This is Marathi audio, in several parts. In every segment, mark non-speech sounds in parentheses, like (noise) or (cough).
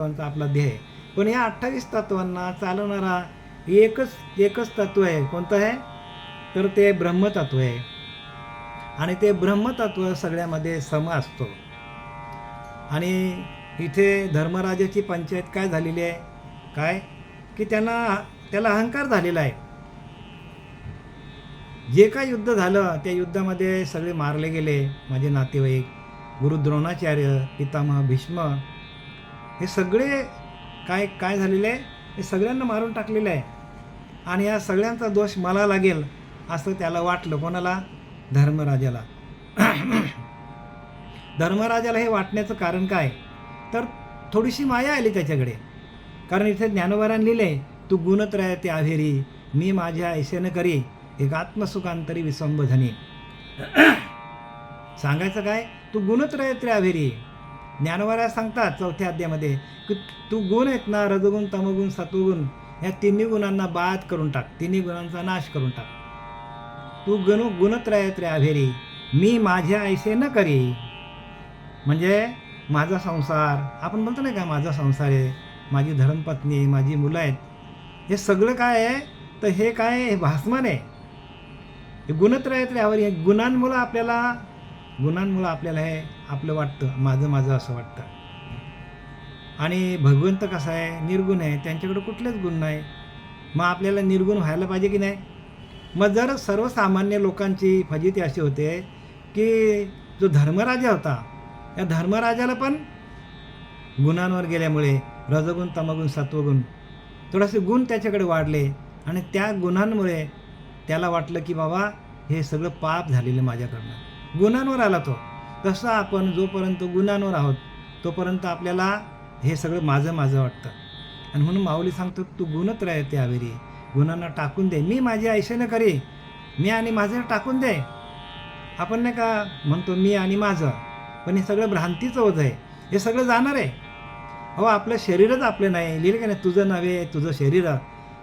तत्वांचा आपला ध्येय पण या अठ्ठावीस तत्वांना चालवणारा एकच एकच तत्व आहे. कोणतं आहे? तर ते ब्रह्मतत्व आहे. आणि ते ब्रह्मतत्व सगळ्यामध्ये सम असतो. आणि इथे धर्मराजाची पंचायत काय झालेली आहे? काय? की त्यांना त्याला अहंकार झालेला आहे. जे काय युद्ध झालं त्या युद्धामध्ये सगळे मारले गेले. माझे नातेवाईक गुरु द्रोणाचार्य पितामह भीष्म हे सगळे काय काय झालेले आहे? हे सगळ्यांना मारून टाकलेलं आहे. आणि या सगळ्यांचा दोष मला लागेल असं त्याला वाटलं. कोणाला? धर्मराजाला. (clears throat) धर्मराजाला हे वाटण्याचं कारण काय? तर थोडीशी माया आली त्याच्याकडे. कारण इथे ज्ञानोबारान लिहिले तू गुणत्रय ते आभेरी मी माझ्या ऐशेनं करी एक आत्मसुखांतरी विसंबधनी. (clears throat) सांगायचं काय? तू गुणत्रय ते आभेरी ज्ञानवाऱ्या सांगतात चौथ्या अध्यायामध्ये की तू गुण आहेत ना रजगुण तमगुण सत्वगुण ह्या तिन्ही गुणांना बाद करून टाक. तिन्ही गुणांचा नाश करून टाक. तू गणू गुणत्रय त्र्याभेरी मी माझ्या ऐसे न करी. म्हणजे माझा संसार आपण बोलतो नाही का माझा संसार आहे माझी धर्मपत्नी आहे माझी मुलं आहेत हे सगळं काय आहे? तर हे काय आहे? हे भासमान आहे. हे गुणत्रय आवरी हे गुणांमुळं आपल्याला गुणांमुळं आपल्याला हे आपलं वाटतं माझं माझं असं वाटतं. आणि भगवंत कसा आहे निर्गुण आहे त्यांच्याकडे कुठलेच गुण नाही. मग आपल्याला निर्गुण व्हायला पाहिजे की नाही? मग जर सर्वसामान्य लोकांची फजिती अशी होते की जो धर्मराजा होता त्या धर्मराजाला पण गुणांवर गेल्यामुळे रजगुण तमगुण सत्वगुण थोडेसे गुण त्याच्याकडे वाढले. आणि त्या गुणांमुळे त्याला वाटलं की बाबा हे सगळं पाप झालेलं माझ्याकडनं. गुणांवर आला तो. तसं आपण जोपर्यंत गुणांवर आहोत तोपर्यंत आपल्याला हे सगळं माझं माझं वाटतं. आणि म्हणून माऊली सांगतो तू गुणत राहते आवेरी गुणांना टाकून दे. मी माझ्या आयुष्यानं करी मी आणि माझं टाकून दे. आपण नाही का म्हणतो मी आणि माझं. पण हे सगळं भ्रांतीचं होत आहे. हे सगळं जाणार आहे. अहो आपलं शरीरच आपलं नाही. लिहिलं का नाही तुझं नव्हे तुझं शरीर.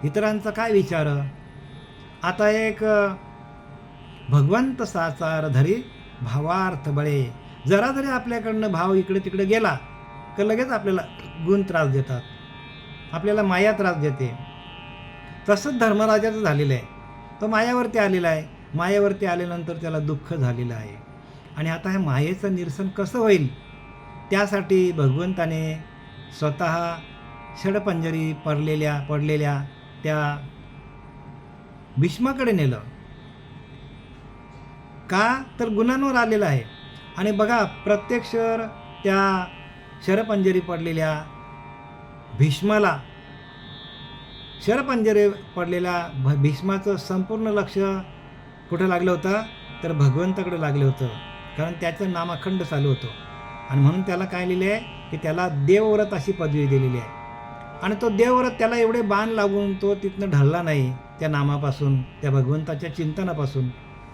इतरांचा काय विचार? आता एक भगवंत साचार धरी भावार्थ बळे. जरा जरी आपल्याकडनं भाव इकडे तिकडे गेला तर लगेच आपल्याला गुण त्रास देतात. आपल्याला माया त्रास देते. तसंच धर्मराजाचं झालेलं आहे. तो मायावरती आलेला आहे. मायावरती आल्यानंतर त्याला दुःख झालेलं आहे. आणि आता हे मायेचं निरसन कसं होईल? त्यासाठी भगवंताने स्वतः षडपंजरी पडलेल्या पडलेल्या त्या भीष्माकडे नेलं. का तर गुणांवर आलेलं आहे. आणि बघा प्रत्यक्ष त्या शरपंजरी पडलेल्या भीष्माला शरपंजरी पडलेल्या भ भीष्माचं संपूर्ण लक्ष कुठं लागलं होतं? तर भगवंताकडे लागलं होतं. कारण त्याचं नामाखंड चालू होतं. आणि म्हणून त्याला काय लिहिलं आहे? की त्याला देवव्रत अशी पदवी दिलेली आहे. आणि तो देवव्रत त्याला एवढे बाण लागून तो तिथनं ढळला नाही त्या नामापासून त्या भगवंताच्या चिंतनापासून.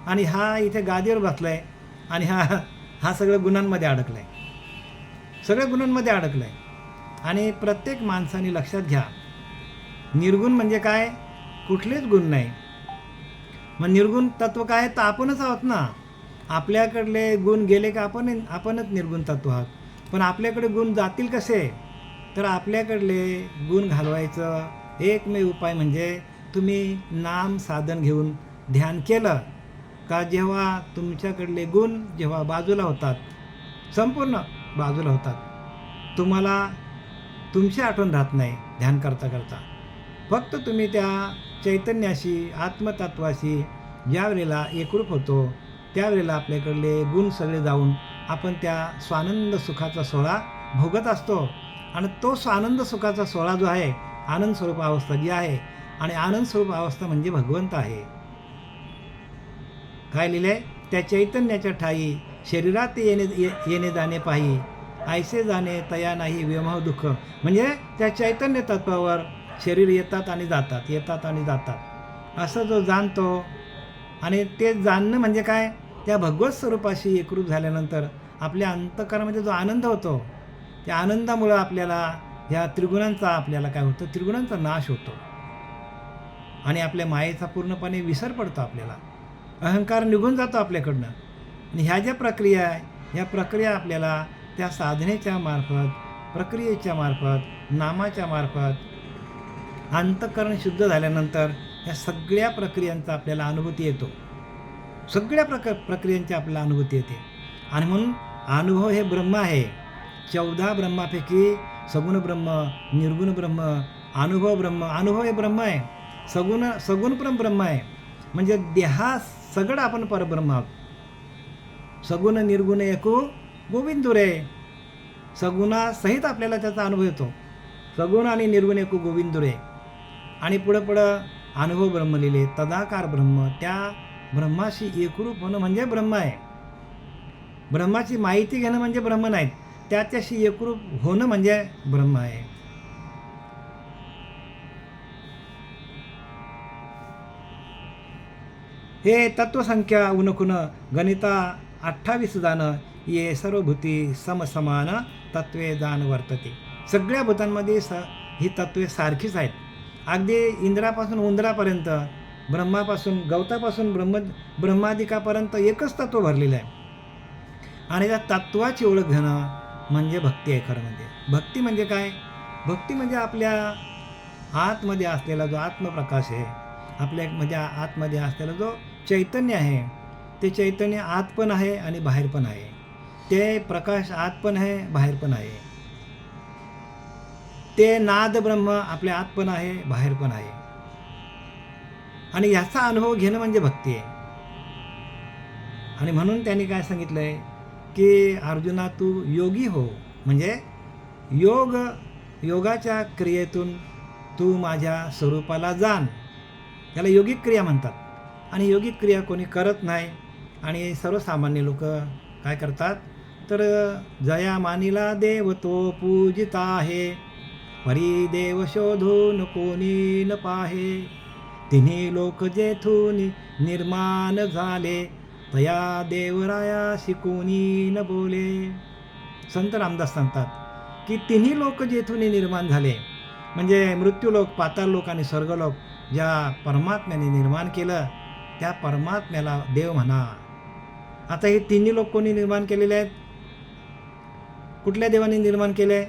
आणि हा इथे गादीवर बसला आहे आणि हा हा सगळ्या गुणांमध्ये अडकला आहे सगळ्या गुणांमध्ये अडकला आहे आणि प्रत्येक माणसाने लक्षात घ्या निर्गुण म्हणजे काय? कुठलेच गुण नाही. मग निर्गुण तत्व काय? तर आपणच आहोत ना. आपल्याकडले गुण गेले का आपण आपणच निर्गुण तत्व आहोत. पण आपल्याकडे गुण जातील कसे? तर आपल्याकडले गुण घालवायचं एकमेव उपाय म्हणजे तुम्ही नाम साधन घेऊन ध्यान केलं. का जेव्हा तुमच्याकडले गुण जेव्हा बाजूला होतात संपूर्ण बाजूला होतात तुम्हाला तुमची आठवण राहत नाही ध्यान करता करता. फक्त तुम्ही त्या चैतन्याशी आत्मतत्वाशी ज्या वेळेला एकरूप होतो त्यावेळेला आपल्याकडले गुण सगळे जाऊन आपण त्या स्वानंद सुखाचा सोहळा भोगत असतो. आणि तो स्वानंद सुखाचा सोहळा जो आहे आनंद स्वरूप अवस्था जी आहे आणि आनंद स्वरूप अवस्था म्हणजे भगवंत आहे. काय आहे. त्या चैतन्याच्या ठाई शरीरात येणे ये- येणे जाणे पाही ऐसे जाणे तया नाही व्यमह दुःख. म्हणजे त्या चैतन्य तत्वावर शरीर येतात आणि जातात येतात आणि जातात. असं जो जाणतो आणि ते जाणणं म्हणजे काय? त्या भगवत स्वरूपाशी एकरूप झाल्यानंतर आपल्या अंतकरणामध्ये जो आनंद होतो त्या आनंदामुळं आपल्याला ह्या त्रिगुणांचा आपल्याला काय होतं? त्रिगुणांचा नाश होतो. आणि आपल्या मायेचा पूर्णपणे विसर पडतो आपल्याला. अहंकार निघून जातो आपल्याकडनं. आणि ह्या ज्या प्रक्रिया आहे ह्या प्रक्रिया आपल्याला त्या साधनेच्या मार्फत प्रक्रियेच्या मार्फत नामाच्या मार्फत अंतःकरण शुद्ध झाल्यानंतर या सगळ्या प्रक्रियांचा आपल्याला अनुभूती येतो. सगळ्या प्रक प्रक्रियांची आपल्याला अनुभूती येते. आणि म्हणून अनुभव हे ब्रह्म आहे. चौदा ब्रह्मापैकी सगुण ब्रह्म निर्गुण ब्रह्म अनुभव ब्रह्म. अनुभव हे ब्रह्म आहे. सगुण सगुण पण ब्रह्म आहे. म्हणजे देहा सगळं आपण परब्रह्म आहोत. सगुण निर्गुण एकू गोविंदुरे. सगुणासहित आपल्याला त्याचा अनुभव येतो. सगुण आणि निर्गुण एकू गोविंदुरे. आणि पुढं पुढं अनुभव ब्रह्म लिहिले. तदाकार ब्रह्म. त्या ब्रह्माशी एकरूप होणं म्हणजे ब्रह्म आहे. ब्रह्माची माहिती घेणं म्हणजे ब्रह्म नाही त्याच्याशी एकरूप होणं म्हणजे ब्रह्म आहे. हे तत्वसंख्या उनकुन गणिता अठ्ठावीस जाणं ये सर्व भूती समसमान तत्वे जाण वर्तते. सगळ्या भूतांमध्ये स ही तत्वे सारखीच आहेत. अगदी इंद्रापासून उंदरापर्यंत ब्रह्मापासून गवतापासून ब्रह्म ब्रह्मादिकापर्यंत एकच तत्व भरलेलं आहे. आणि त्या तत्वाची ओळख घेणं म्हणजे भक्ती आहे खरं म्हणजे. भक्ती म्हणजे काय? भक्ती म्हणजे आपल्या आतमध्ये असलेला जो आत्मप्रकाश आहे आपल्या म्हणजे आतमध्ये असलेला जो चैतन्य आहे. ते चैतन्य आत पण आहे आणि बाहेर पण आहे. ते प्रकाश आत पण आहे बाहेर पण आहे. ते नाद ब्रह्म आपल्या आत पण आहे बाहेर पण आहे. आणि ह्याचा अनुभव घेणं म्हणजे भक्ती आहे. आणि म्हणून त्यांनी काय सांगितलंय की अर्जुना तू योगी हो. म्हणजे योग योगाच्या क्रियेतून तू माझ्या स्वरूपाला जाण. याला योगिक क्रिया म्हणतात. आणि योगिक क्रिया कोणी करत नाही आणि सर्वसामान्य लोक काय करतात? तर जया मानिला देव तो पूजिता आहे. परी देव शोधून कोणी न पाहे. तिन्ही लोक जेथून निर्माण झाले तया देवराया शिकोनी न बोले. संत रामदास सांगतात की तिन्ही लोक जेथून निर्माण झाले म्हणजे मृत्यूलोक पाताळलोक आणि स्वर्गलोक ज्या परमात्म्याने निर्माण केलं त्या परमात्म्याला देव म्हणा. आता हे तिन्ही लोक कोणी निर्माण केलेले आहेत? कुठल्या देवाने निर्माण केले?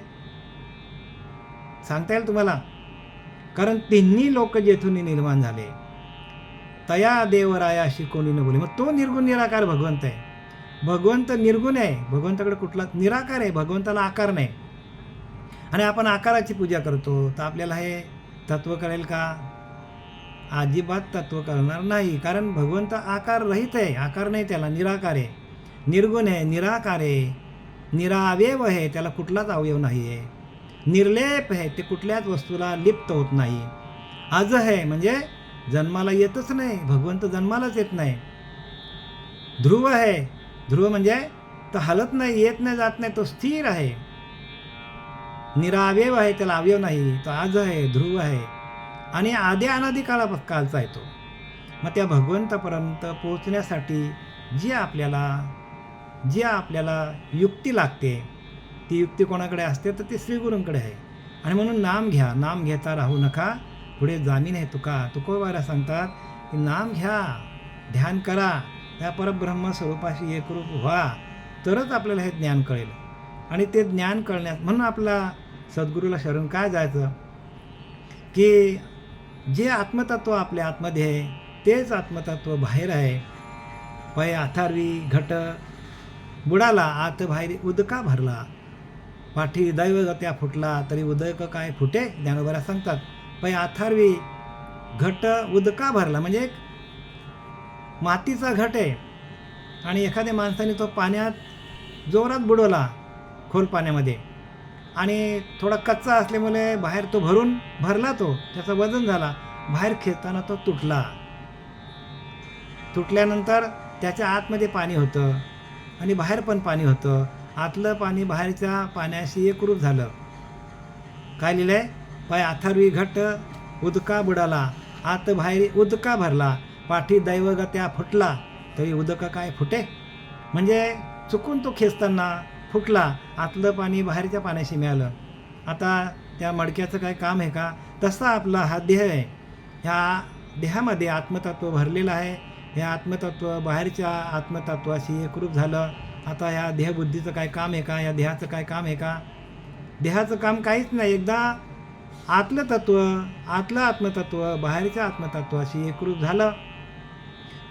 सांगता येईल तुम्हाला? कारण तिन्ही लोक जेथून निर्माण झाले. तया देवरायाशी कोणी न बोले. मग तो निर्गुण निराकार भगवंत आहे. भगवंत निर्गुण आहे. भगवंताकडे कुठला निराकार आहे? भगवंताला आकार नाही. आणि आपण आकाराची पूजा करतो. तर आपल्याला हे तत्व कळेल का? अजिबात तत्व कळणार नाही. कारण भगवंत आकार रहित आहे. आकार नाही त्याला निराकार आहे. निर्गुण आहे निराकार आहे. निरावयव आहे त्याला कुठलाच अवयव नाही आहे निर्लेप आहे ते कुठल्याच वस्तूला लिप्त होत नाही. आज आहे म्हणजे जन्माला येतच नाही. भगवंत जन्मालाच येत नाही. ध्रुव आहे. ध्रुव म्हणजे तो हलत नाही येत नाही जात नाही तो स्थिर आहे. निरावेव आहे त्याला अवयव नाही. तो आज आहे ध्रुव आहे. आणि आधी अनादी काळा कालचा येतो. मग त्या भगवंतापर्यंत पोचण्यासाठी जी आपल्याला जी आपल्याला युक्ती लागते ती युक्ती कोणाकडे असते तर ती श्रीगुरूंकडे आहे. आणि म्हणून नाम घ्या नाम घेता राहू नका. पुढे जामीन आहे तुका. तुकोबारा सांगतात की नाम घ्या ध्यान करा. त्या परब्रह्म स्वरूपाशी एकरूप व्हा. तरच आपल्याला हे ज्ञान कळेल. आणि ते ज्ञान कळण्यात म्हणून आपला सद्गुरूला शरण काय जायचं? की जे आत्मतत्व आपल्या आतमध्ये आहे तेच आत्मतत्व बाहेर आहे. पै अथारवी घट बुडाला आत बाहेर उदका भरला. पाठी दैवगत्या फुटला तरी उदक काय फुटे? ज्ञानोबरा सांगतात पै अथारवी घट उदका भरला. म्हणजे एक मातीचा घट आहे. आणि एखाद्या माणसाने तो पाण्यात जोरात बुडवला खोल पाण्यामध्ये. आणि थोडा कच्चा असल्यामुळे बाहेर तो भरून भरला तो त्याचं वजन झाला. बाहेर खेळताना तो तुटला. तुटल्यानंतर त्याच्या आतमध्ये पाणी होतं आणि बाहेर पण पाणी होतं. आतलं पाणी बाहेरच्या पाण्याशी एकरूप झालं. काय लिहिलं आहे पाय अथर्वी घट उदका बुडाला. आत बाहेर उदका भरला. पाठी दैवगत्या फुटला. तरी उदक काय फुटे? म्हणजे चुकून तो खेचताना फुटला आतलं पाणी बाहेरच्या पाण्याशी मिळालं. आता त्या मडक्याचं काय काम आहे का? तसा आपला हा देह आहे. ह्या देहामध्ये आत्मतत्व भरलेलं आहे. हे आत्मतत्व बाहेरच्या आत्मतत्वाशी एकरूप झालं. आता ह्या देहबुद्धीचं काय काम आहे का? या देहाचं काय काम आहे का? देहाचं काम काहीच नाही. एकदा आतलं तत्व आतलं आत्मतत्व बाहेरच्या आत्मतत्वाशी एकरूप झालं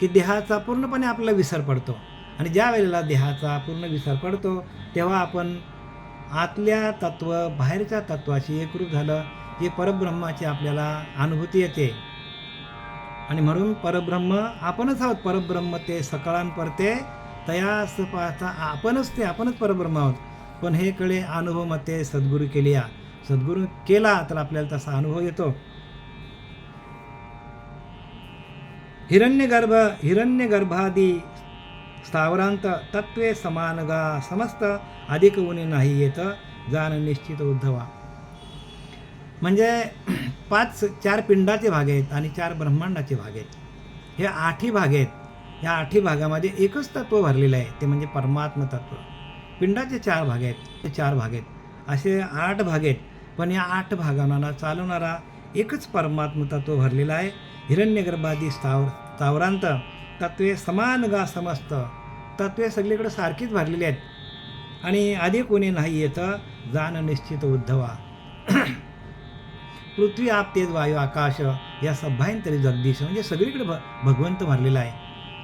की देहाचा पूर्णपणे आपला विसर पडतो. आणि ज्या वेळेला देहाचा पूर्ण विसर पडतो तेव्हा आपण आतल्या तत्व बाहेरच्या तत्वाशी एकरूप झालं हे परब्रह्माची आपल्याला अनुभूती येते. आणि म्हणून परब्रह्म आपणच आहोत. परब्रह्म ते सकाळांपरते तयास पाहता आपणच ते आपणच परब्रह्म आहोत. पण हे कळे अनुभव मते सद्गुरू केली या सद्गुरू केला तर आपल्याला तसा अनुभव येतो. हिरण्यगर्भ हिरण्यगर्भादी स्थावरांत तत्वे समानगा समस्त अधिक उणे नाही येत जाण निश्चित उद्धवा. म्हणजे (clears throat) पाच चार पिंडाचे भाग आहेत आणि चार ब्रह्मांडाचे भाग आहेत. हे आठही भाग आहेत. या आठही भागामध्ये एकच तत्व भरलेलं आहे ते म्हणजे परमात्म तत्व. पिंडाचे चार भाग आहेत ते चार भाग आहेत. असे आठ भाग आहेत पण या आठ भागांना चालवणारा एकच परमात्म तत्व भरलेला आहे हिरण्यगर्भादी स्थावर स्थावरांत तत्वे समान गा समस्त. तत्वे सगळीकडे सारखीच भरलेली आहेत. आणि आधी कोणी नाही येतं जाण निश्चित उद्धवा. (clears throat) पृथ्वी आप तेज वायू आकाश या सभ्यांतरी जगदीश म्हणजे सगळीकडे भ भगवंत भरलेला आहे.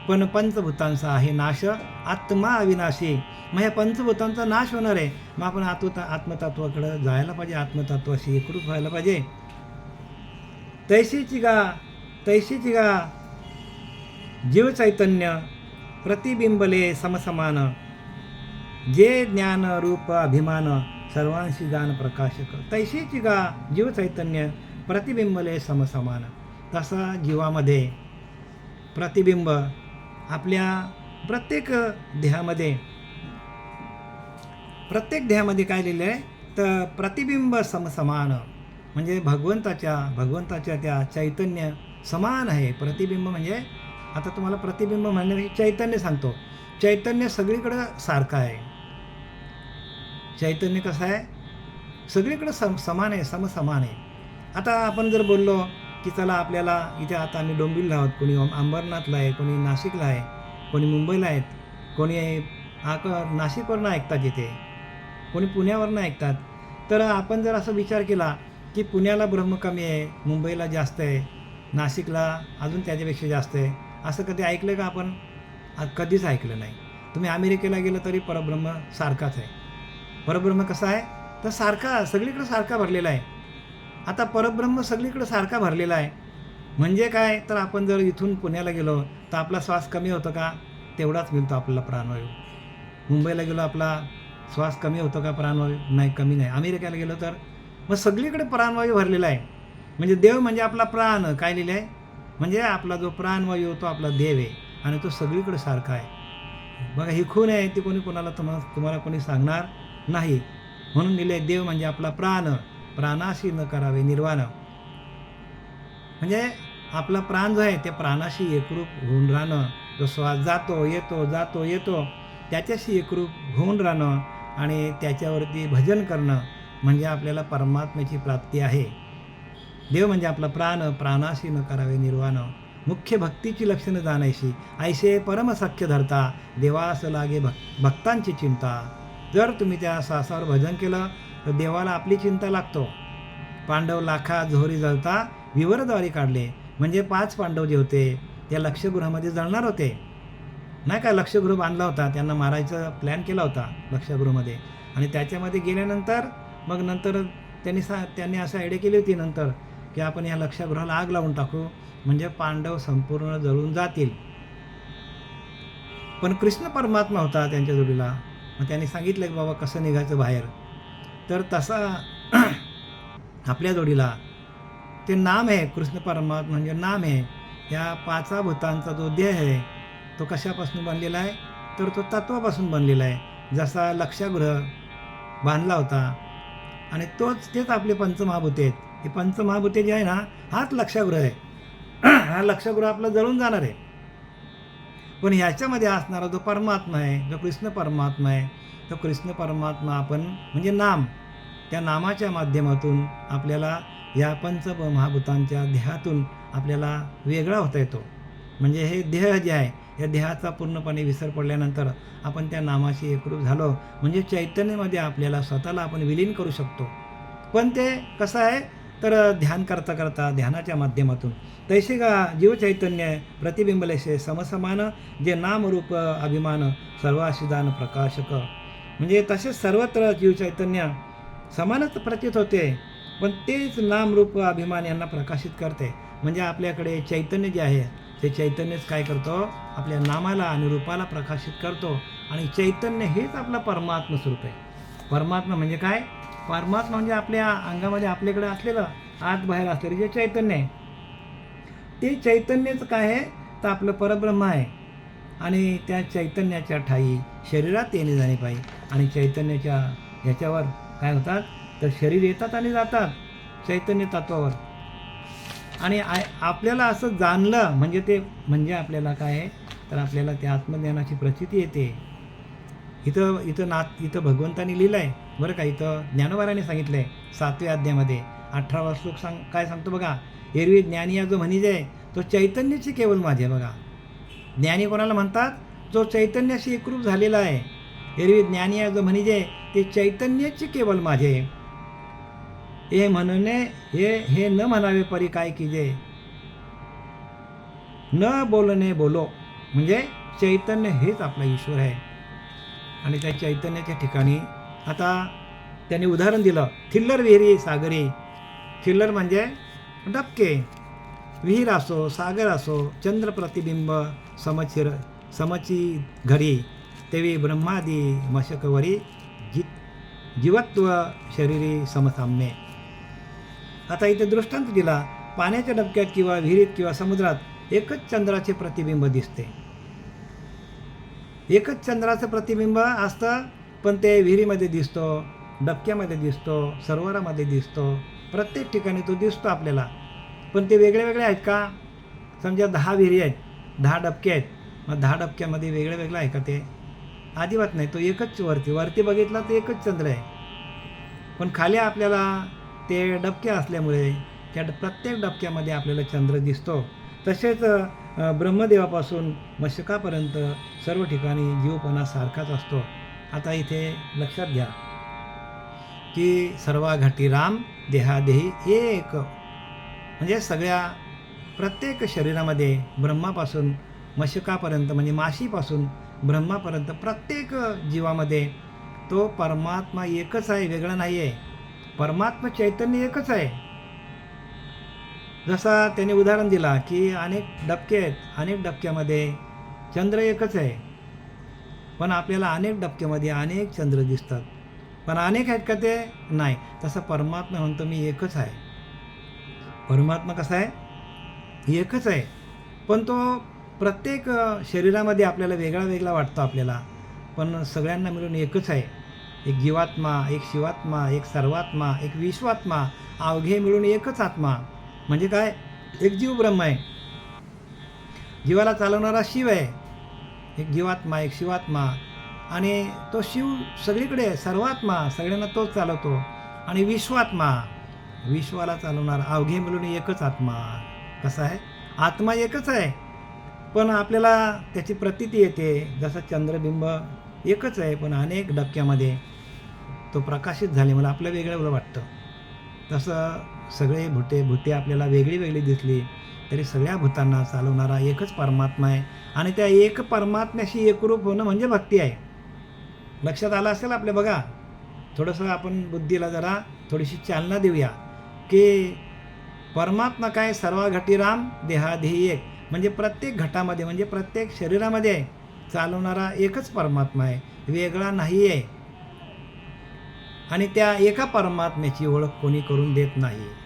पण पंचभूतांचा आहे नाश आत्मा अविनाशी. मग ह्या पंचभूतांचा नाश होणार आहे. मग आपण आत्मता आत्मतत्वाकडं जायला पाहिजे आत्मतत्वाशी एकरूप व्हायला पाहिजे. तैशीची गा तैशीची गा जीव चैतन्य प्रतिबिंबले समसमान। जे ज्ञान रूप अभिमान सर्वांशी जाण प्रकाशक। तैशीची गा जीव चैतन्य प्रतिबिंबले समसमान। तसा जीवामध्ये प्रतिबिंब आपल्या प्रत्येक देहामध्ये प्रत्येक देहामध्ये काय लिहिलं आहे? तर प्रतिबिंब समसमान म्हणजे भगवंताच्या भगवंताच्या त्या चैतन्य समान आहे. प्रतिबिंब म्हणजे आता तुम्हाला प्रतिबिंब म्हणणे चैतन्य सांगतो. चैतन्य सगळीकडं सारखं आहे. चैतन्य कसं आहे? सगळीकडं सम समान आहे समसमान आहे. आता आपण जर बोललो की चला आपल्याला इथे आता आम्ही डोंबिवलीला आहोत कोणी अंबरनाथला आहे कोणी नाशिकला आहे कोणी मुंबईला आहेत कोणी आक नाशिकवरनं ऐकतात इथे कोणी पुण्यावरनं ऐकतात. तर आपण जर असं विचार केला की पुण्याला ब्रह्म कमी आहे मुंबईला जास्त आहे नाशिकला अजून त्याच्यापेक्षा जास्त आहे असं कधी ऐकलं का आपण? कधीच ऐकलं नाही. तुम्ही अमेरिकेला गेलं तरी परब्रह्म सारखाच आहे. परब्रह्म कसा आहे? तर सारखा सगळीकडे सारखा भरलेला आहे. आता परब्रह्म सगळीकडे सारखा भरलेला आहे. म्हणजे काय? तर आपण जर इथून पुण्याला गेलो तर आपला श्वास कमी होतो का? तेवढाच मिळतो आपल्याला प्राणवायू. मुंबईला गेलो आपला श्वास कमी होतो का प्राणवायू? नाही कमी नाही. अमेरिकेला गेलो तर? मग सगळीकडे प्राणवायू भरलेला आहे. म्हणजे देव म्हणजे आपला प्राण. काय लिहिलं आहे म्हणजे आपला जो प्राणवायू तो आपला देव आहे आणि तो सगळीकडे सारखा आहे. बघा ही खून आहे ती कोणी कोणाला तुम्हाला तुम्हाला कोणी सांगणार नाही. म्हणून लिहिले देव म्हणजे आपला प्राण. प्राणाशी न करावे निर्वाण. म्हणजे आपला प्राण जो आहे ते प्राणाशी एकरूप होऊन राहणं. जो श्वास जातो येतो जातो येतो त्याच्याशी एकरूप होऊन राहणं आणि त्याच्यावरती भजन करणं म्हणजे आपल्याला परमात्म्याची प्राप्ती आहे. देव म्हणजे आपला प्राण प्राणाशी न करावे निर्वाण. मुख्य भक्तीची लक्षणं जाणायशी. ऐसे परमसख्य धरता देवास लागे भक् भक्तांची चिंता. जर तुम्ही त्या सासावर भजन केलं तर देवाला आपली चिंता लागतो. पांडव लाखा झोरी जळता विवरद्वारे काढले. म्हणजे पाच पांडव जे होते त्या लक्षगृहामध्ये जळणार होते. नाही का? लक्षगृह बांधला होता. त्यांना मारायचा प्लॅन केला होता लक्षगृहामध्ये. आणि त्याच्यामध्ये गेल्यानंतर मग नंतर त्यांनी सा त्यांनी असं आयडिया केली होती नंतर. की आपण या लक्षगृहाला आग लावून टाकू म्हणजे पांडव संपूर्ण जळून जातील. पण कृष्ण परमात्मा होता त्यांच्या जोडीला. मग त्यांनी सांगितलं की बाबा कसं निघायचं बाहेर? तर तसा (clears throat) आपल्या जोडीला ते नाम आहे कृष्ण परमात्मा म्हणजे नाम आहे. या पाचा भूतांचा जो देह आहे तो कशापासून बनलेला आहे? तर तो तत्वापासून बनलेला आहे. जसा लक्षागृह बांधला होता आणि तोच तेच आपले पंचमहाभूत आहेत. हे पंचमहाभूते जे आहे ना हाच लक्षागृह आहे. हा लक्षागृह आपला जळून जाणार आहे. पण ह्याच्यामध्ये असणारा जो परमात्मा आहे जो कृष्ण परमात्मा आहे तो कृष्ण परमात्मा आपण म्हणजे नाम त्या नामाच्या माध्यमातून आपल्याला या पंच महाभूतांच्या देहातून आपल्याला वेगळा होता येतो. म्हणजे हे देह जे आहे या देहाचा पूर्णपणे विसर पडल्यानंतर आपण त्या नामाशी एकरूप झालो. म्हणजे चैतन्यामध्ये आपल्याला स्वतःला आपण विलीन करू शकतो. पण ते कसं आहे तर ध्यान करता करता ध्यानाच्या माध्यमातून तैसे का जीवचैतन्य प्रतिबिंबलेशे समसमान जे नामरूप अभिमान सर्वाशिदान प्रकाशक. म्हणजे तसेच सर्वत्र जीवचैतन्य समानच प्रतीत होते पण तेच नामरूप अभिमान यांना प्रकाशित करते. म्हणजे आपल्याकडे चैतन्य जे आहे ते चैतन्यच काय करतो? आपल्या नामाला आणि रूपाला प्रकाशित करतो. आणि चैतन्य हेच आपला परमात्म स्वरूप आहे. परमात्मा म्हणजे काय? परमात्मा म्हणजे आपल्या अंगामध्ये आपल्याकडे असलेलं आत बाहेर असलेलं जे चैतन्य आहे. ते चैतन्यच काय आहे? तर आपलं परब्रह्म आहे. आणि त्या चैतन्याच्या ठाई शरीरात येणे जाणे पाहिजे. आणि चैतन्याच्या ह्याच्यावर काय होतात? तर शरीर येतात आणि जातात. चैतन्य तत्वावर. आणि आय आपल्याला असं जाणलं म्हणजे ते म्हणजे आपल्याला काय आहे? तर आपल्याला त्या आत्मज्ञानाची प्रचिती येते. इथं इथं ना इथं भगवंतानी लिहिलं आहे बरं का इथं ज्ञानोबाराने सांगितलं आहे सातव्या अध्यायामध्ये अठरावा श्लोक सांग काय सांगतो बघा? एरवी ज्ञानी या जो म्हणीज आहे तो चैतन्याची केवळ माझे बघा. ज्ञानी कोणाला म्हणतात? जो चैतन्याशी एकरूप झालेला आहे. एरवी ज्ञानी या जो म्हणीज आहे ते चैतन्याची केवळ माझे हे म्हणणे हे हे न म्हणावे परी काय कीजे? न बोलणे बोलो म्हणजे चैतन्य हेच आपला ईश्वर आहे. आणि त्या चैतन्याच्या ठिकाणी आता त्याने उदाहरण दिलं. थिल्लर विहिरी सागरी. थिल्लर म्हणजे डबके. विहीर असो सागर असो चंद्र प्रतिबिंब समचिर समची घरी. तेवी ब्रह्मादी मशकवरी जी जीवत्व शरीरी समसाम्ये. आता इथे दृष्टांत दिला. पाण्याच्या डबक्यात किंवा विहिरीत किंवा समुद्रात एकच चंद्राचे प्रतिबिंब दिसते. एकच चंद्राचं प्रतिबिंब असतं पण ते विहिरीमध्ये दिसतो डबक्यामध्ये दिसतो सरोवरामध्ये दिसतो. प्रत्येक ठिकाणी तो दिसतो आपल्याला. पण ते वेगळे वेगळे आहेत का? समजा दहा विहिरी आहेत दहा डबके आहेत मग दहा डबक्यामध्ये वेगळे वेगळं आहे का ते? अजिबात नाही तो एकच वरती. वरती बघितला तर एकच चंद्र आहे. पण खाली आपल्याला ते डबके असल्यामुळे त्या ड- प्रत्येक डबक्यामध्ये आपल्याला चंद्र दिसतो. तसेच ब्रह्मदेवापासून मशकापर्यंत सर्व ठिकाणी जीवपणा सारखाच असतो. आता इथे लक्षात घ्या की सर्वाघाटी राम देहादेही एक. म्हणजे सगळ्या प्रत्येक शरीरामध्ये ब्रह्मापासून मशकापर्यंत म्हणजे माशीपासून ब्रह्मापर्यंत प्रत्येक जीवामध्ये तो परमात्मा एकच आहे वेगळा नाही आहे परमात्मा चैतन्य एकच आहे. जसा त्याने उदाहरण दिला की अनेक डबके आहेत अनेक डबक्यामध्ये चंद्र एकच आहे. पण आपल्याला अनेक डबक्यामध्ये अनेक चंद्र दिसतात. पण अनेक आहेत का ते? नाही. तसं परमात्मा म्हणतो मी एकच आहे. परमात्मा कसा आहे? एकच आहे. पण तो प्रत्येक शरीरामध्ये आपल्याला वेगळा वेगळा वाटतो आपल्याला. पण सगळ्यांना मिळून एकच आहे. एक जीवात्मा एक शिवात्मा एक सर्वात्मा एक विश्वात्मा अवघे मिळून एकच आत्मा. म्हणजे काय? एक जीव ब्रह्म आहे. जीवाला चालवणारा शिव आहे. एक जीवात्मा एक शिवात्मा. आणि तो शिव सगळीकडे सर्वात्मा सगळ्यांना तोच चालवतो. आणि विश्वात्मा विश्वाला चालवणार अवघे मिळून एकच आत्मा. कसा आहे? आत्मा एकच आहे. पण आपल्याला त्याची प्रतीती येते. जसं चंद्रबिंब एकच आहे पण अनेक डबक्यामध्ये तो प्रकाशित झाले. मला आपलं वेगळं वाटतं. तसं सगळे भुटे भुते आपल्याला वेगळी वेगळी दिसली. तरी सगळ्या भूतांना चालवणारा एकच परमात्मा आहे. आणि त्या एक परमात्म्याशी एकरूप होणं म्हणजे भक्ती आहे. लक्षात आलं असेल आपल्या बघा? थोडंसं आपण बुद्धीला जरा थोडीशी चालना देऊया. की परमात्मा काय सर्व घटी राम देहादेही एक. म्हणजे प्रत्येक घटामध्ये म्हणजे प्रत्येक शरीरामध्ये चालवणारा एकच परमात्मा आहे. वेगळा नाही आहे. आणि त्या एका परमात्म्याची ओळख कोणी करून देत नाही.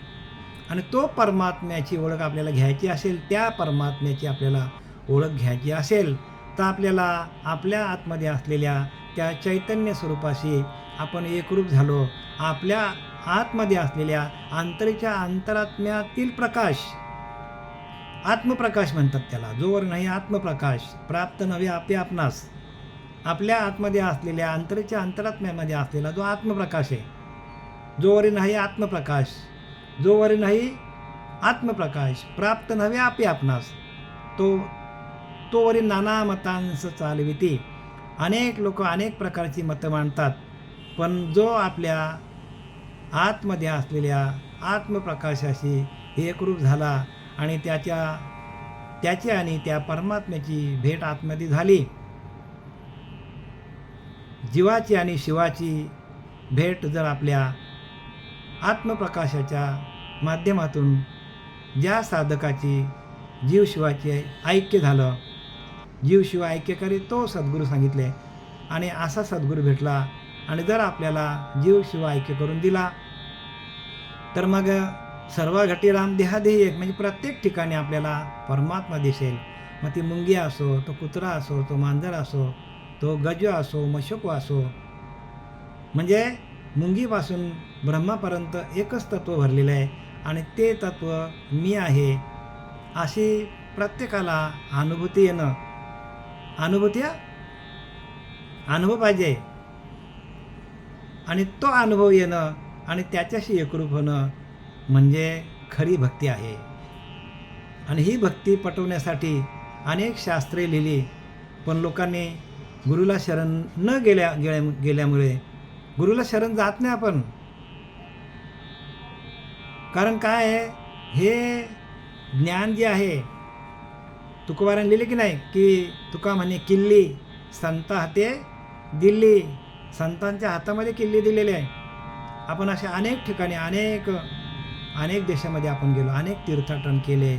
आणि तो परमात्म्याची ओळख आपल्याला घ्यायची असेल त्या परमात्म्याची आपल्याला ओळख घ्यायची असेल तर आपल्याला आपल्या आतमध्ये असलेल्या त्या चैतन्य स्वरूपाशी आपण एकरूप झालो. आपल्या आतमध्ये असलेल्या आंतरीच्या अंतरात्म्यातील प्रकाश आत्मप्रकाश म्हणतात त्याला. जोवर नाही आत्मप्रकाश प्राप्त नव्हे आपे आपणास. आपल्या आतमध्ये असलेल्या अंतरीच्या अंतरात्म्यामध्ये असलेला जो आत्मप्रकाश आहे जोवर नाही आत्मप्रकाश. जोवर नाही आत्मप्रकाश प्राप्त नव्हे आपे आपणास. तो तोवरी नाना मतांस चालविती. अनेक लोक अनेक प्रकारची मतं मांडतात पण जो आपल्या आतमध्ये असलेल्या आत्मप्रकाशाशी एकरूप झाला आणि त्याच्या त्याची आणि त्या परमात्म्याची भेट आतमध्ये झाली जीवाची आणि शिवाची भेट जर आपल्या आत्मप्रकाशाच्या माध्यमातून ज्या साधकाची जीव शिवाची ऐक्य झालं जीव शिव ऐक्य करी तो सद्गुरू सांगितले. आणि असा सद्गुरू भेटला आणि जर आपल्याला जीव शिव ऐक्य करून दिला तर मग सर्व घटी राम देहादेही एक म्हणजे प्रत्येक ठिकाणी आपल्याला परमात्मा दिसेल. मग ती मुंगी असो तो कुत्रा असो तो मांजर असो तो गज असो मशुक असो म्हणजे मुंगीपासून ब्रह्मापर्यंत एकच तत्व भरलेलं आहे आणि ते तत्व मी आहे अशी प्रत्येकाला अनुभूती येणं. अनुभूती अनुभव पाहिजे. आणि तो अनुभव येणं आणि त्याच्याशी एकरूप होणं म्हणजे खरी भक्ती आहे. आणि ही भक्ती पटवण्यासाठी अनेक शास्त्रे लिहिली पण लोकांनी गुरुला शरण न गेल्या गेल्या गेल्यामुळे गुरुला शरण जात नाही आपण. कारण काय आहे? हे ज्ञान जे आहे तुकोबाराने लिहिले की नाही की तुका म्हणे किल्ली संत हाते दिल्ली संतांच्या हातामध्ये किल्ली दिलेली आहे. आपण अशा अनेक ठिकाणी अनेक अनेक देशामध्ये आपण गेलो अनेक तीर्थाटन केले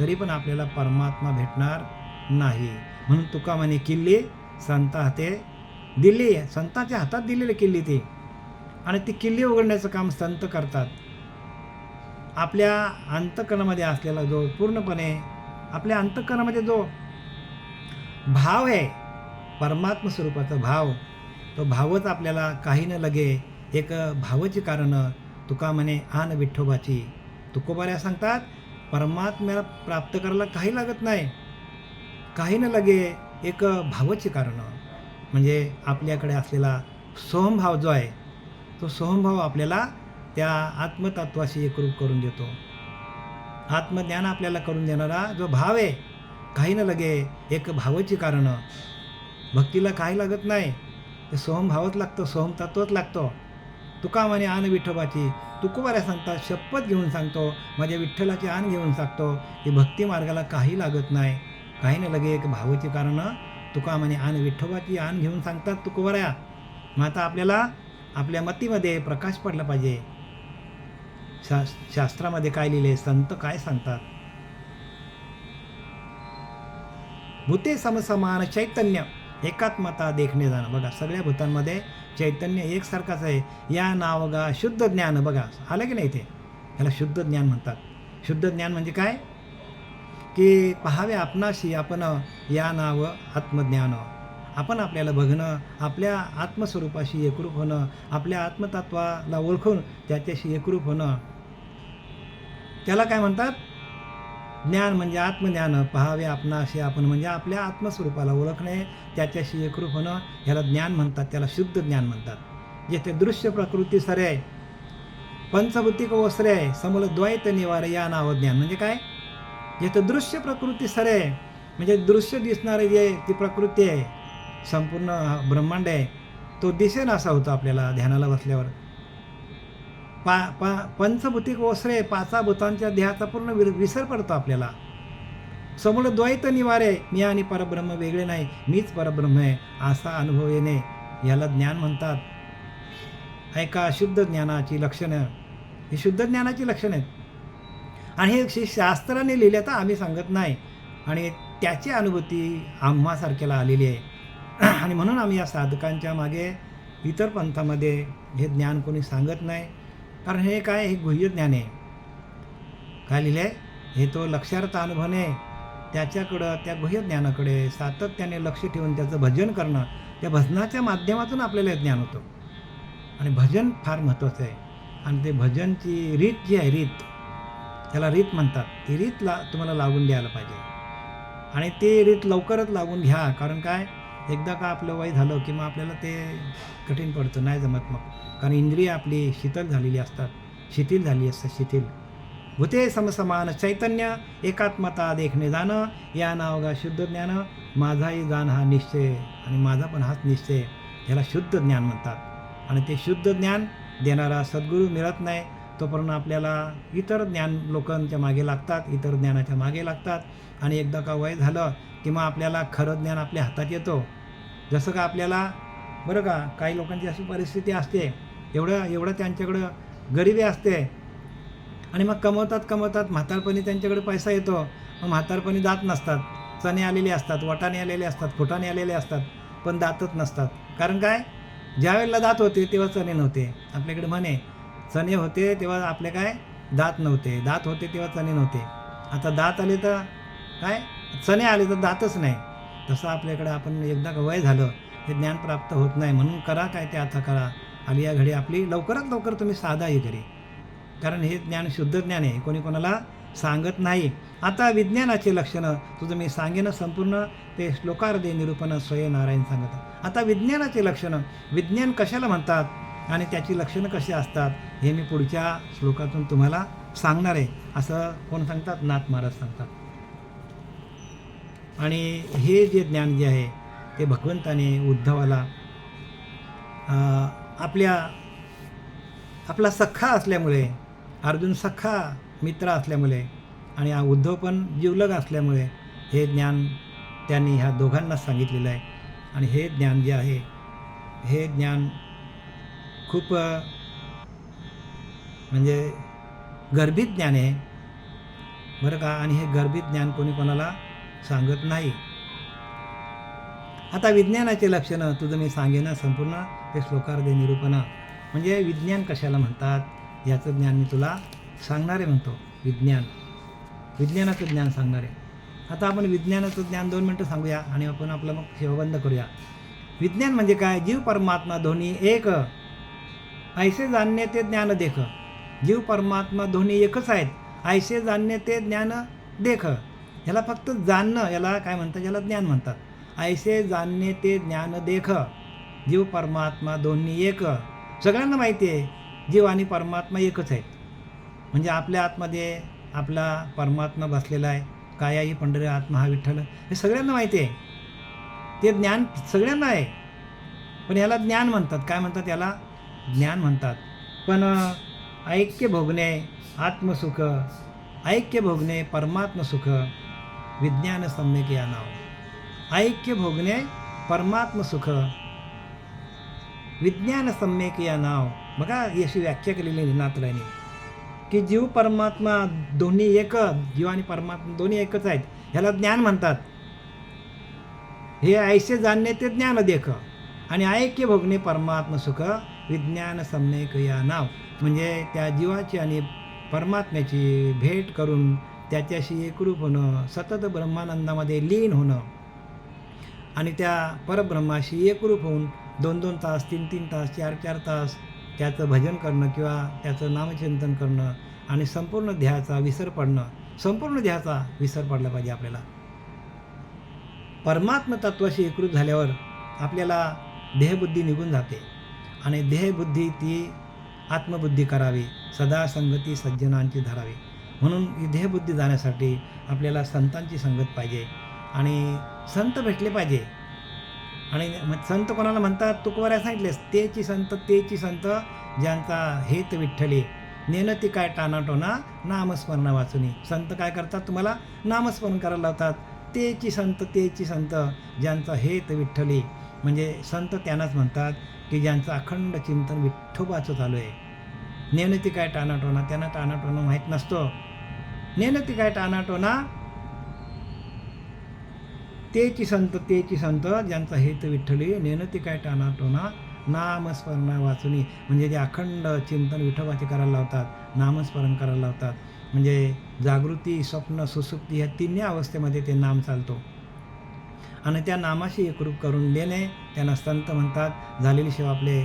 तरी पण आपल्याला परमात्मा भेटणार नाही. म्हणून तुका म्हणे किल्ली संत हाते दिल्ली संतांच्या हातात दिलेली किल्ली ती. आणि ती किल्ली उघडण्याचं काम संत करतात. आपल्या अंतकरणामध्ये असलेला जो पूर्णपणे आपल्या अंतकरणामध्ये जो भाव आहे परमात्म स्वरूपाचा भाव तो भावच आपल्याला काही न लगे एक भावची कारणं तुका म्हणे आन विठ्ठोबाची तुकोबाऱ्या सांगतात परमात्म्याला प्राप्त करायला काही लागत नाही. काही न लगे एक भावची कारणं. म्हणजे आपल्याकडे असलेला सोहमभाव जो आहे तो सोहमभाव आपल्याला त्या आत्मतत्वाशी एकरूप करून देतो. आत्मज्ञान आपल्याला करून देणारा जो भाव आहे काही न लगे एक भावाची कारणं. भक्तीला काही लागत नाही ते सोहमभावच लागतं सोहमतत्वच लागतो. तुका म्हणे आन विठोबाची तुकोबाऱ्या सांगतात शपथ घेऊन सांगतो माझ्या विठ्ठलाची आण घेऊन सांगतो की भक्ती मार्गाला काही लागत नाही. काही न लगे एक भावाची कारणं तुका म्हणे आण विठोबाची आण घेऊन सांगतात तुकोबाऱ्या मग आता आपल्याला आपल्या मतीमध्ये प्रकाश पडला पाहिजे. शा शास्त्रामध्ये काय लिहिले संत काय सांगतात? भूते समसमान चैतन्य एकात्मता देखणे जाणं. बघा सगळ्या भूतांमध्ये चैतन्य एकसारखाच आहे. या नावगा शुद्ध ज्ञान. बघा आलं की नाही ते? त्याला शुद्ध ज्ञान म्हणतात. शुद्ध ज्ञान म्हणजे काय? की पहावे आपणाशी आपण या नाव आत्मज्ञान. आपण आपल्याला बघणं आपल्या आत्मस्वरूपाशी एकरूप होणं आपल्या आत्मतत्वाला ओळखून त्याच्याशी एकरूप होणं. त्याला काय म्हणतात? ज्ञान म्हणजे आत्मज्ञान पहावे आपणाशी आपण म्हणजे आपल्या आत्मस्वरूपाला ओळखणे त्याच्याशी एकरूप होणं ह्याला ज्ञान म्हणतात त्याला शुद्ध ज्ञान म्हणतात. जेथे दृश्य प्रकृती सरे आहे पंचभूतिक वस्त्रे आहे समोर द्वैत निवार या नाव ज्ञान. म्हणजे काय? जेथे दृश्य प्रकृती सरे आहे म्हणजे दृश्य दिसणारे जे ती प्रकृती आहे. संपूर्ण ब्रह्मांड आहे तो दिसेन असा होतो आपल्याला ध्यानाला बसल्यावर. पा पा पंचभूतिक ओसरे पाचा भूतांच्या देहाचा पूर्ण विर विसर पडतो आपल्याला. समोर द्वैत निवारे मी आणि परब्रह्म वेगळे नाही मीच परब्रह्म आहे असा अनुभव येणे याला ज्ञान म्हणतात. ऐका शुद्ध ज्ञानाची लक्षणं. ही शुद्ध ज्ञानाची लक्षणं आहेत. आणि हे शास्त्राने लिहिले तर आम्ही सांगत नाही. आणि त्याची अनुभूती आम्हासारख्याला आलेली आहे. आणि म्हणून आम्ही या साधकांच्या मागे इतर पंथामध्ये हे ज्ञान कोणी सांगत नाही. कारण हे काय हे गुह्य ज्ञान आहे. काय लिहिलं आहे हे तो लक्षार्थ अनुभवणे त्याच्याकडं त्या गुह्य ज्ञानाकडे सातत्याने लक्ष ठेवून त्याचं भजन करणं त्या भजनाच्या माध्यमातून आपल्याला हे ज्ञान होतं. आणि भजन फार महत्त्वाचं आहे. आणि ते भजनची रीत जी आहे रीत त्याला रीत म्हणतात. ती रीत ला तुम्हाला लागून द्यायला पाहिजे. आणि ते रीत लवकरच लागून घ्या. कारण काय? एकदा का आपलं वय झालं की मग आपल्याला ते कठीण पडतं नाही जमत मग. कारण इंद्रिय आपली शीतल झालेली असतात शिथिल झाली असतात शिथिल. भूते समसमान चैतन्य एकात्मता देखणे जाणं या नावगा शुद्ध ज्ञान माझाही जाण हा निश्चय आणि माझा पण हाच निश्चय ह्याला शुद्ध ज्ञान म्हणतात. आणि ते शुद्ध ज्ञान देणारा सद्गुरू मिळत नाही तोपर्यंत आपल्याला इतर ज्ञान लोकांच्या मागे लागतात इतर ज्ञानाच्या मागे लागतात. आणि एकदा का वय झालं की मग आपल्याला खरं ज्ञान आपल्या हातात येतो. जसं का आपल्याला बरं का काही लोकांची अशी परिस्थिती असते एवढं एवढं त्यांच्याकडं गरिबी असते. आणि मग कमवतात कमवतात म्हातारपणी त्यांच्याकडे पैसा येतो. मग म्हातारपणी दात नसतात. चणे आलेले असतात वटाणे आलेले असतात फुटाणे आलेले असतात पण दातच नसतात. कारण काय? ज्या वेळेला दात होते तेव्हा चणे नव्हते. आपल्याकडे म्हणे चणे होते तेव्हा आपले काय? दात नव्हते. दात होते तेव्हा चणे नव्हते. आता दात आले तर काय? चणे आले तर दातच नाही. तसं आपल्याकडे आपण एकदा वय झालं हे ज्ञान प्राप्त होत नाही. म्हणून करा काय ते आता करा. आली या घडी आपली. लवकरात लवकर तुम्ही साधा ही घरी कारण हे ज्ञान शुद्ध ज्ञान आहे. कोणी कोणाला सांगत नाही. आता विज्ञानाचे लक्षणं तुझं मी सांगेन संपूर्ण ते श्लोकार्धे निरूपण स्वयं नारायण सांगत आता विज्ञानाचे लक्षणं. विज्ञान कशाला म्हणतात? आणि त्याची लक्षणं कशी असतात हे मी पुढच्या श्लोकातून तुम्हाला सांगणार आहे. असं कोण सांगतात? नाथ महाराज सांगतात. आणि हे जे ज्ञान जे आहे ते भगवंताने उद्धवाला आपल्या आपला सख्खा असल्यामुळे अर्जुन सख्खा मित्र असल्यामुळे आणि हा उद्धव पण जीवलग असल्यामुळे हे ज्ञान त्यांनी ह्या दोघांनाच सांगितलेलं आहे. आणि हे ज्ञान जे आहे हे ज्ञान खूप म्हणजे गर्भित ज्ञान आहे. बरं का? आणि हे गर्भित ज्ञान कोणी कोणाला सांगत नाही. आता विज्ञानाचे लक्षणं तुझं मी सांगेन संपूर्ण ते श्लोकार्धे निरूपण. म्हणजे विज्ञान कशाला म्हणतात? याचं ज्ञान मी तुला सांगणारे म्हणतो विज्ञान. विज्ञानाचं ज्ञान सांगणार. आहे आता आपण विज्ञानाचं ज्ञान दोन मिनटं सांगूया आणि आपण आपलं मग सेवा बंद करूया. विज्ञान म्हणजे काय? जीव परमात्मा दोन्ही एक ऐसे जाणणे ते ज्ञान देख. जीव परमात्मा दोन्ही एकच आहेत. ऐसे जाणणे ते ज्ञान देख. ह्याला फक्त जाणणं याला काय म्हणतात? याला ज्ञान म्हणतात. ऐसे जाणणे ते ज्ञान देख. जीव परमात्मा दोन्ही एक. सगळ्यांना माहिती आहे जीव आणि परमात्मा एकच आहेत. म्हणजे आपल्या आतमध्ये आपला परमात्मा बसलेला आहे कायाही पंढरी आत्मा हा विठ्ठल हे सगळ्यांना माहिती आहे. ते ज्ञान सगळ्यांना आहे. पण याला ज्ञान म्हणतात. काय म्हणतात याला? ज्ञान म्हणतात. पण ऐक्य भोगणे आत्मसुख ऐक्य भोगणे परमात्म सुख विज्ञान सम्यक या नाव. ऐक्य भोगणे परमात्म सुख विज्ञान सम्यक या नाव. बघा याची व्याख्या केलेली आहे की जीव परमात्मा दोन्ही एक जीव आणि परमात्मा दोन्ही एकच आहेत ह्याला ज्ञान म्हणतात. हे ऐसे जाणणे ते ज्ञान देख आणि ऐक्य भोगणे परमात्म सुख विज्ञान सम्यक या नाव. म्हणजे त्या जीवाची आणि परमात्म्याची भेट करून त्याच्याशी एकरूप होणं सतत ब्रह्मानंदामध्ये लीन होणं. आणि त्या परब्रह्माशी एकरूप होऊन दोन दोन तास तीन तीन तास चार चार तास त्याचं भजन करणं किंवा त्याचं नामचिंतन करणं आणि संपूर्ण ध्यायाचा विसर पडणं. संपूर्ण ध्यायाचा विसर पडला पाहिजे आपल्याला. परमात्म तत्वाशी एकरूप झाल्यावर आपल्याला देहबुद्धी निघून जाते. आणि देहबुद्धी ती आत्मबुद्धी करावी सदा संगती सज्जनांची धरावी. म्हणून ही देहबुद्धी जाण्यासाठी आपल्याला संतांची संगत पाहिजे आणि संत भेटले पाहिजे. आणि संत कोणाला म्हणतात? तुकवऱ्या सांगितलेस तेची संत तेची संत ज्यांचा हेत विठ्ठली. नेनती काय टानाटोना? नामस्मरण वाचुनी संत काय करतात तुम्हाला? नामस्मरण करायला लावतात. तेची संत तेची संत ज्यांचा हेत विठ्ठली. म्हणजे संत त्यांनाच म्हणतात की ज्यांचं अखंड चिंतन विठ्ठोबाचं चालू आहे. नेनती काय टानाटोना त्यांना टानाटोना माहीत नसतो. नेनती काय टानाटोना तेची संत तेची संत ज्यांचा हेत विठ्ठली नेनती काय टानाटोना नामस्मरणा वाचुनी. म्हणजे जे अखंड चिंतन विठोबाचे करायला लावतात नामस्मरण करायला लावतात. म्हणजे जागृती स्वप्न सुसुप्ती ह्या तिन्ही अवस्थेमध्ये ते नाम चालतो. आणि त्या नामाशी एकरूप करून देणे त्यांना संत म्हणतात. झालेली सेवा आपले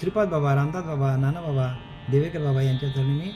श्रीपाद बाबा रामदास बाबा नाना बाबा देवेकर बाबा यांच्या चरणी मी